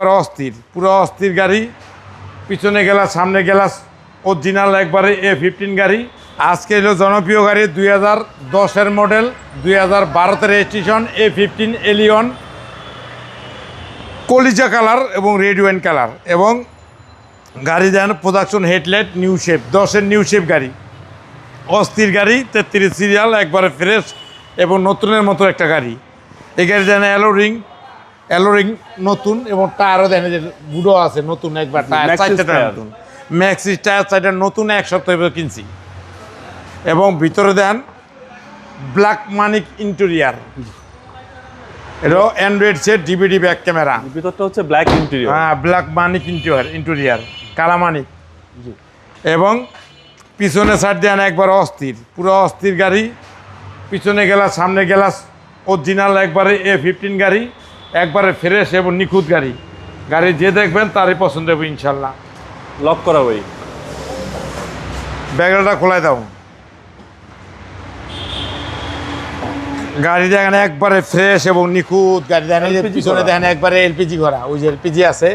পুরো অস্থির পুরো অস্থির গাড়ি। পিছনে গেলা সামনে গেলা অরিজিনাল একবারে এ ফিফটিন গাড়ি। আজকে হলো জনপ্রিয় গাড়ি দুই হাজার দশের মডেল দুই হাজার বারোতে রেজিস্ট্রেশন এ ফিফটিন এলিয়ন কলিজা কালার এবং রেড ওয়াইন কালার এবং গাড়ি then production headlight new shape দশের নিউ শেপ গাড়ি। অস্থির গাড়ি, তেত্রিশ সিরিয়াল একবারে ফ্রেশ এবং নতুনের মতো একটা গাড়ি। এই গাড়ি then alloy ring alloy ring নতুন এবং টায়ারও দেন যে বুড়ো আছে নতুন একবার টায়ার চারটে টায়ার। নতুন। ম্যাক্সিস টায়ার চারটা নতুন এক সপ্তাহ কিনছি। এবং ভিতরে দেন ব্ল্যাক মানিক ইন্টেরিয়ার এটা Android set DVD back camera ভিতরটা হচ্ছে ব্ল্যাক ইন্টেরিয়র হ্যাঁ ব্ল্যাক মানিক ইন্টেরিয়ার ইন্টেরিয়ার কালা মানিক। জি। এবং পিছনে সাইড দেন একবার অস্থির পুরো অস্থির গাড়ি। পিছনে গেলা সামনে গেলা অরিজিনাল একবারে এ ফিফটিন গাড়ি। একবারে ফ্রেশ এবং নিখুঁত গাড়ি। গাড়ি যে দেখবেন তারই পছন্দ হবে ইনশাল্লাহ। লক করা ওই ব্যাগটা খোলাই দাও। গাড়ি দেখেন একবারে ফ্রেশ এবং নিখুঁত। গাড়ি দেখেন পিছনে। দেখেন একবারে এলপিজি করা। ওই যে এলপিজি আছে।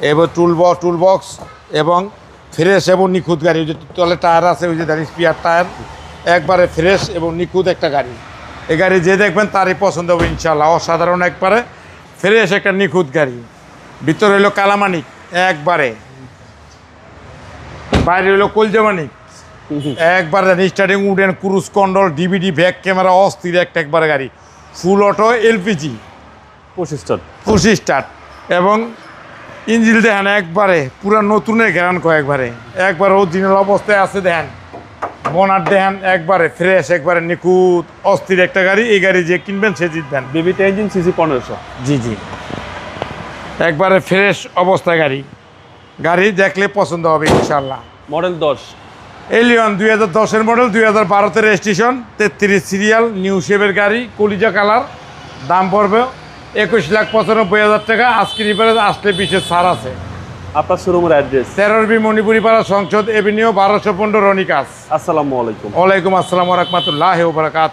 এবার টুল বক্স টুল বক্স এবং ফ্রেশ এবং নিখুঁত গাড়ি। ওই যে তলে টায়ার আছে ওই যে দেখেন স্পিয়ার টায়ার একবারে ফ্রেশ এবং নিখুঁত একটা গাড়ি। এই গাড়ি যে দেখবেন তারই পছন্দ হবে ইনশাল্লাহ। অসাধারণ একবারে। ফ্রেশ একটা নিখুঁত গাড়ি। ভিতরে হইল কালামানিক একবারে। বাইরে হইল কলজামানিক। একবার starting wooden cruise control DVD back camera অস্থির একটা একবার গাড়ি। Full auto LPG. পঁচিশটার পঁচিশ স্টার্ট। এবং ইঞ্জিল দেখেন একবারে পুরা নতুনের গ্যারান কয়েকবারে একবার। অরিজিনাল অবস্থায় আছে দেখেন। বনার দেখেন একবারে ফ্রেশ একবারে নিখুঁত অস্থির একটা গাড়ি। এই গাড়ি যে কিনবেন সে জিতবেন। বিবিটা ইঞ্জিন সিসি পনেরোশো। জি জি। একবারে ফ্রেশ অবস্থা গাড়ি। গাড়ি দেখলে পছন্দ হবে ইনশাল্লাহ মডেল দশ। এলিয়ন দুই হাজার দশের মডেল দুই হাজার বারোতে রেজিস্ট্রেশন তেত্রিশ সিরিয়াল নিউ শেপের গাড়ি কলিজা কালার দাম পড়বে একুশ লাখ পঁচানব্বই হাজার টাকা। আজকে রিপারে আসলে বিশেষ ছাড় আছে। আপনার শোরুমের অ্যাড্রেস তেরোর বি মণিপুরি পাড়া সংসদ এভিনিউ বারোশো পনেরো রনিকাস। আসসালামু আলাইকুম। ওয়ালাইকুম আসসালাম রহমতুল্লাহ বারাকাত